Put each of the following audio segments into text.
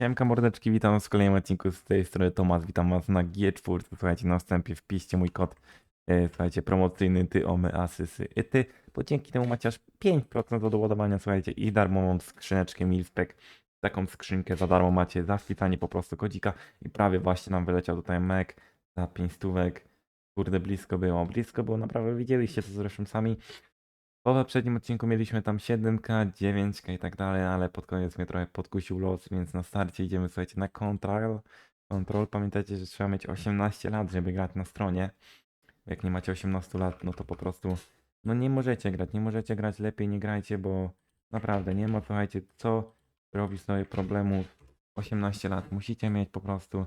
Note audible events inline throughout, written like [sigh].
Siemka mordeczki, witam w kolejnym odcinku z tej strony Tomasz, witam was na G4, słuchajcie, na wstępie wpiszcie mój kod, e, słuchajcie, promocyjny ty, omy, asysy, i ty, bo dzięki temu macie aż 5% do doładowania, słuchajcie, i darmową skrzyneczkę Milspec, taką skrzynkę za darmo macie za po prostu kodzika i prawie właśnie nam wyleciał tutaj mek za 5 stówek, kurde blisko było, blisko było, naprawdę widzieliście to zresztą sami, po poprzednim odcinku mieliśmy tam 7K, 9K i tak dalej, ale pod koniec mnie trochę podkusił los, więc na starcie idziemy, słuchajcie, na control. Control, pamiętajcie, że trzeba mieć 18 lat, żeby grać na stronie. Jak nie macie 18 lat, no to po prostu, no nie możecie grać, nie możecie grać, lepiej nie grajcie, bo naprawdę nie ma, słuchajcie, co robić sobie problemów. 18 lat, musicie mieć po prostu.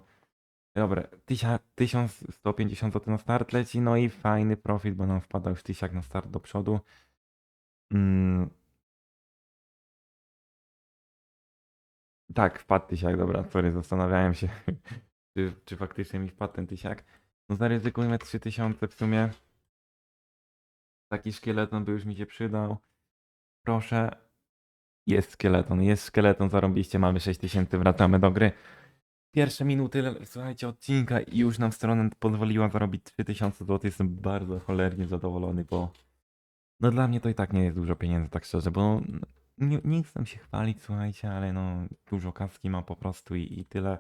Dobra, 1150 zł na start leci, no i fajny profit, bo nam wpada już 1000 na start do przodu. Mm. Tak, wpadł tysiak, dobra, sorry, zastanawiałem się, [laughs] czy, czy faktycznie mi wpadł ten tysiak. No zaryzykujmy 3000 w sumie. Taki szkieleton by już mi się przydał. Proszę. Jest szkieleton, jest szkieleton, zarobiście, mamy 6000, wracamy do gry. Pierwsze minuty, słuchajcie, odcinka i już nam strona pozwoliła zarobić 3000 zł. Jestem bardzo cholernie zadowolony, bo no dla mnie to i tak nie jest dużo pieniędzy, tak szczerze, bo nie, nie chcę się chwalić, słuchajcie, ale no dużo kaski ma po prostu i, i tyle.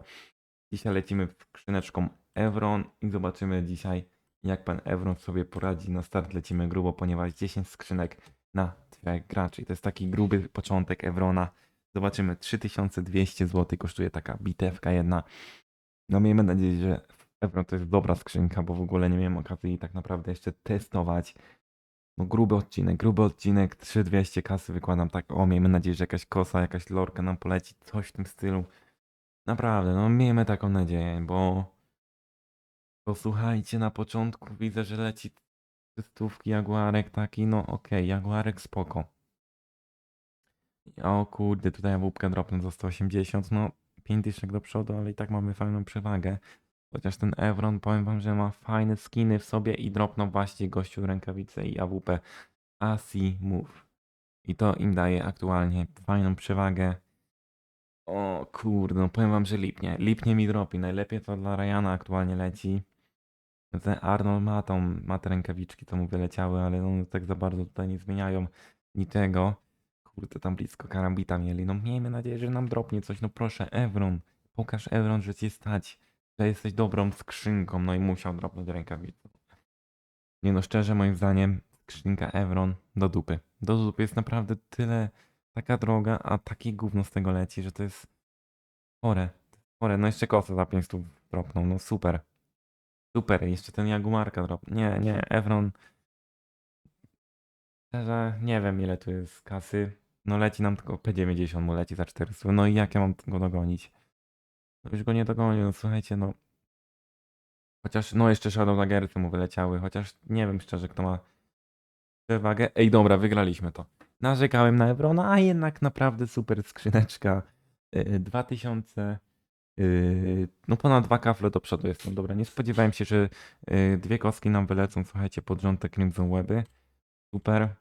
Dzisiaj lecimy w skrzyneczką Evron i zobaczymy dzisiaj, jak pan Evron sobie poradzi. Na start lecimy grubo, ponieważ 10 skrzynek na trzech graczy. I to jest taki gruby początek Evrona. Zobaczymy, 3200 zł kosztuje taka bitewka jedna. No miejmy nadzieję, że Evron to jest dobra skrzynka, bo w ogóle nie miałem okazji tak naprawdę jeszcze testować. No gruby odcinek, gruby odcinek, 3200 kasy wykładam tak, o miejmy nadzieję, że jakaś kosa, jakaś lorka nam poleci, coś w tym stylu. Naprawdę, no miejmy taką nadzieję, bo posłuchajcie, na początku widzę, że leci stówki Jaguarek taki, no okej, Jaguarek spoko. O kurde, tutaj łupkę dropnę za 180, no 5 dyszek do przodu, ale i tak mamy fajną przewagę. Chociaż ten Evron, powiem wam, że ma fajne skiny w sobie i dropnął właśnie gościu rękawice i AWP AC Move. I to im daje aktualnie fajną przewagę. O kurde, no powiem wam, że lipnie. Lipnie mi dropi. Najlepiej to dla Ryana aktualnie leci. Ten Arnold ma tą, ma te rękawiczki, co mu wyleciały, ale no tak za bardzo tutaj nie zmieniają niczego. Kurde, tam blisko karambita mieli. No miejmy nadzieję, że nam dropnie coś. No proszę, Evron. Pokaż Evron, że cię stać że jesteś dobrą skrzynką, no i musiał dropnąć rękawicę. Nie no, szczerze moim zdaniem skrzynka Evron do dupy. Do dupy jest naprawdę tyle, taka droga, a takie gówno z tego leci, że to jest chore. Chore, no jeszcze kosę za 500 dropnął, no super. Super, jeszcze ten Jagumarka drop. Nie, nie, Evron. Szczerze, nie wiem ile tu jest kasy. No leci nam tylko P90 mu leci za 400. No i jak ja mam go dogonić? No już go nie dogonię, no słuchajcie, no. Chociaż, no jeszcze Shadow Daggersy mu wyleciały, chociaż nie wiem szczerze, kto ma przewagę. Ej, dobra, wygraliśmy to. Narzekałem na Evrona, a jednak naprawdę super skrzyneczka. Yy, 2000, yy, no ponad dwa kafle do przodu jestem. Dobra, nie spodziewałem się, że yy, dwie kostki nam wylecą, słuchajcie, pod rząd te Crimson Weby. Super.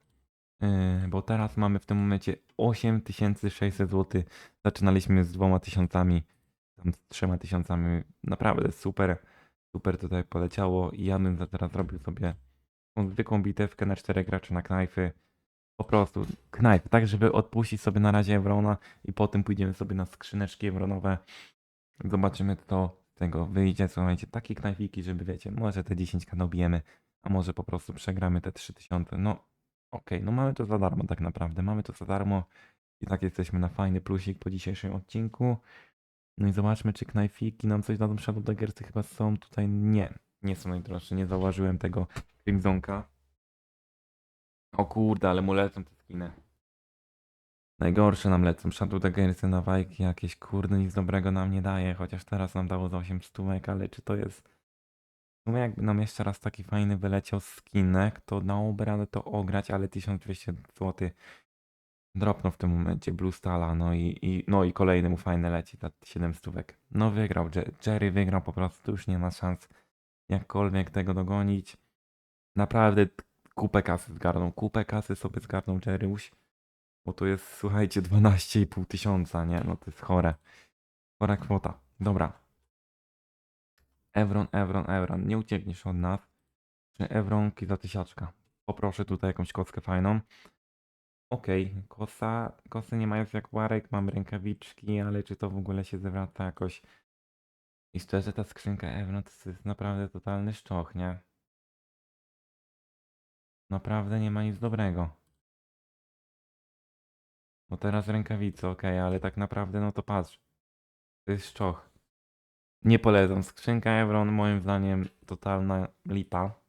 Yy, bo teraz mamy w tym momencie 8600 zł. Zaczynaliśmy z dwoma tysiącami tam z trzema tysiącami. Naprawdę super, super tutaj poleciało i ja bym teraz zrobił sobie tą zwykłą bitewkę na czterech graczy na knajfy. Po prostu knajf, tak żeby odpuścić sobie na razie Evrona i potem pójdziemy sobie na skrzyneczki Evronowe. Zobaczymy co z tego wyjdzie. Słuchajcie, takie knajfiki, żeby wiecie, może te 10k dobijemy, a może po prostu przegramy te 3000. No okej, no mamy to za darmo tak naprawdę, mamy to za darmo i tak jesteśmy na fajny plusik po dzisiejszym odcinku. No i zobaczmy, czy knajfiki nam coś dadzą. Shadow Daggersy chyba są tutaj. Nie, nie są najdroższe. Nie zauważyłem tego Crimsonka. O kurde, ale mu lecą te skiny. Najgorsze nam lecą. Shadow Daggersy na wajki jakieś. Kurde, nic dobrego nam nie daje. Chociaż teraz nam dało za 8 stówek, ale czy to jest... Sumie jakby nam jeszcze raz taki fajny wyleciał skinek, to dałoby radę to ograć, ale 1200 zł Dropnął w tym momencie Blue Stala, no i, i, no i kolejny mu fajny leci, ta 7 stówek. No wygrał, Je- Jerry wygrał po prostu, już nie ma szans jakkolwiek tego dogonić. Naprawdę kupę kasy zgarnął, kupę kasy sobie zgarnął Jerryuś, bo to jest, słuchajcie, 12,5 tysiąca, nie? No to jest chore. Spora kwota. Dobra. Evron, Evron, Evron. Nie uciekniesz od nas. Czy Evronki za tysiaczka. Poproszę tutaj jakąś kostkę fajną. Okej, kosa, kosy nie mają jak łarek, mam rękawiczki, ale czy to w ogóle się zwraca jakoś... I szczerze, ta skrzynka Evron to jest naprawdę totalny szczoch, nie? Naprawdę nie ma nic dobrego. No teraz rękawice, okej, ale tak naprawdę no to patrz. To jest szczoch. Nie polecam. Skrzynka Evron moim zdaniem totalna lipa.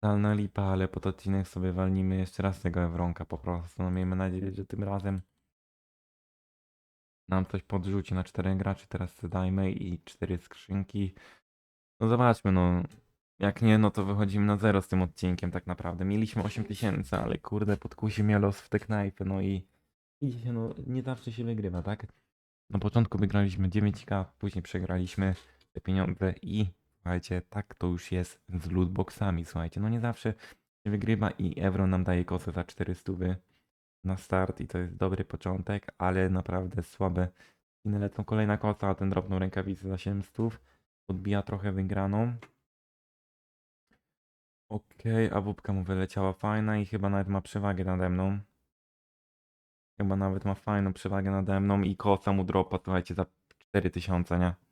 Totalna lipa, ale pod odcinek sobie walnimy jeszcze raz tego Evronka po prostu. No miejmy nadzieję, że tym razem nam coś podrzuci na czterech graczy. Teraz dajmy i cztery skrzynki. No zobaczmy, no. Jak nie, no to wychodzimy na zero z tym odcinkiem tak naprawdę. Mieliśmy 8000, ale kurde, podkusi mnie los w te knajpy, no i widzicie, no nie zawsze się wygrywa, tak? Na początku wygraliśmy 9k, później przegraliśmy te pieniądze i słuchajcie, tak to już jest z lootboxami, słuchajcie, no nie zawsze się wygrywa i Euro nam daje kosę za 400 na start i to jest dobry początek, ale naprawdę słabe skiny lecą. Kolejna kosa, a ten drobną rękawicę za 700 odbija trochę wygraną. Okej, a wupka mu wyleciała fajna i chyba nawet ma przewagę nade mną. Chyba nawet ma fajną przewagę nade mną i kosa mu dropa, słuchajcie, za 4000, nie?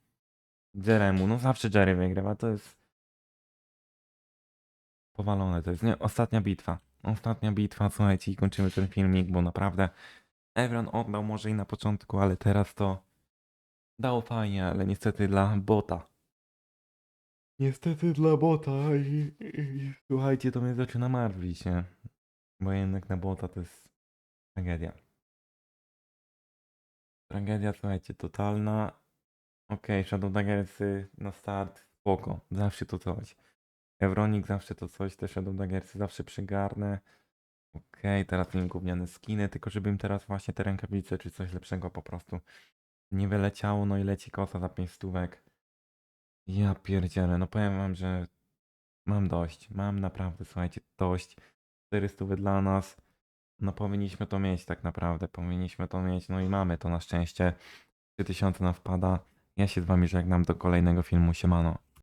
Jeremu, no zawsze Jerry wygrywa, to jest powalone, to jest, nie? Ostatnia bitwa. Ostatnia bitwa, słuchajcie, i kończymy ten filmik, bo naprawdę Evron oddał może i na początku, ale teraz to dało fajnie, ale niestety dla bota. Niestety dla bota i, i słuchajcie, to mnie zaczyna martwić, nie? Bo jednak na bota to jest tragedia. Tragedia, słuchajcie, totalna. Okej, Shadow Daggersy na start, spoko, zawsze to coś. Evronik zawsze to coś, te Shadow Daggersy zawsze przygarnę. Okej, teraz im gówniane skiny, tylko żeby im teraz właśnie te rękawice czy coś lepszego po prostu nie wyleciało, no i leci kosa za 5 stówek. Ja pierdzielę, no powiem wam, że mam dość, mam naprawdę, słuchajcie, dość. 400 dla nas, no powinniśmy to mieć tak naprawdę, powinniśmy to mieć, no i mamy to na szczęście. 3000 nam wpada. Ja się z wami żegnam do kolejnego filmu, siemano.